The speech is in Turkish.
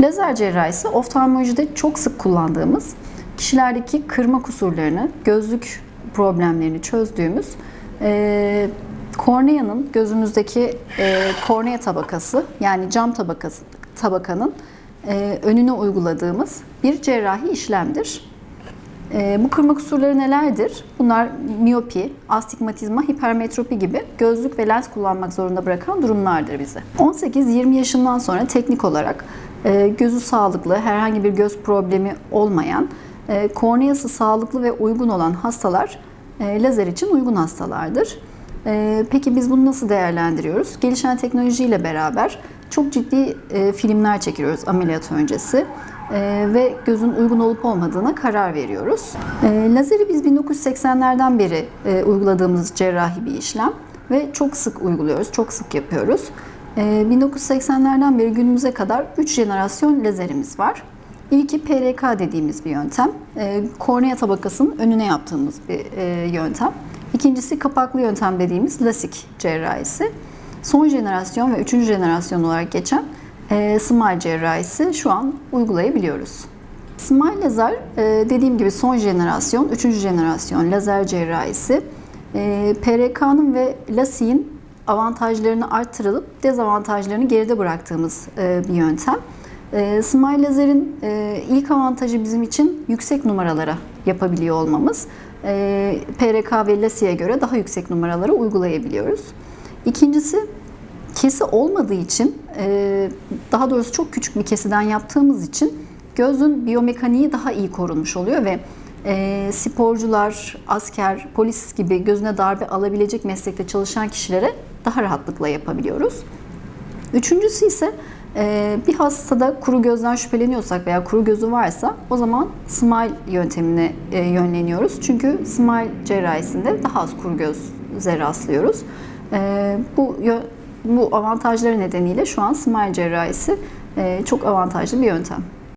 Lazer cerrahisi oftalmolojide çok sık kullandığımız kişilerdeki kırma kusurlarını, gözlük problemlerini çözdüğümüz e, korneanın gözümüzdeki e, kornea tabakası yani cam tabakası tabakanın e, önüne uyguladığımız bir cerrahi işlemdir. E, bu kırma kusurları nelerdir? Bunlar miyopi, astigmatizma, hipermetropi gibi gözlük ve lens kullanmak zorunda bırakan durumlardır bizi. 18-20 yaşından sonra teknik olarak gözü sağlıklı, herhangi bir göz problemi olmayan, e, korneası sağlıklı ve uygun olan hastalar e, lazer için uygun hastalardır. E, peki biz bunu nasıl değerlendiriyoruz? Gelişen teknolojiyle beraber çok ciddi filmler çekiyoruz ameliyat öncesi ve gözün uygun olup olmadığına karar veriyoruz. Lazeri biz 1980'lerden beri uyguladığımız cerrahi bir işlem ve çok sık uyguluyoruz, çok sık yapıyoruz. E, 1980'lerden beri günümüze kadar 3 jenerasyon lazerimiz var. İlki PRK dediğimiz bir yöntem. E, kornea tabakasının önüne yaptığımız bir e, yöntem. İkincisi kapaklı yöntem dediğimiz lasik cerrahisi. Son jenerasyon ve üçüncü jenerasyon olarak geçen e, smile cerrahisi şu an uygulayabiliyoruz. Smile lazer e, dediğim gibi son jenerasyon, üçüncü jenerasyon lazer cerrahisi. PRK'nın ve LASIK'in avantajlarını arttırılıp dezavantajlarını geride bıraktığımız e, bir yöntem. E, Smile lazerin e, ilk avantajı bizim için yüksek numaralara yapabiliyor olmamız. PRK ve LASIK'e göre daha yüksek numaralara uygulayabiliyoruz. İkincisi kesi olmadığı için, daha doğrusu çok küçük bir kesiden yaptığımız için gözün biyomekaniği daha iyi korunmuş oluyor ve e, sporcular, asker, polis gibi gözüne darbe alabilecek meslekte çalışan kişilere daha rahatlıkla yapabiliyoruz. Üçüncüsü ise e, bir hastada kuru gözden şüpheleniyorsak veya kuru gözü varsa o zaman smile yöntemine e, yönleniyoruz. Çünkü smile cerrahisinde daha az kuru göze rastlıyoruz. E, bu bu avantajları nedeniyle şu an smile cerrahisi e, çok avantajlı bir yöntem.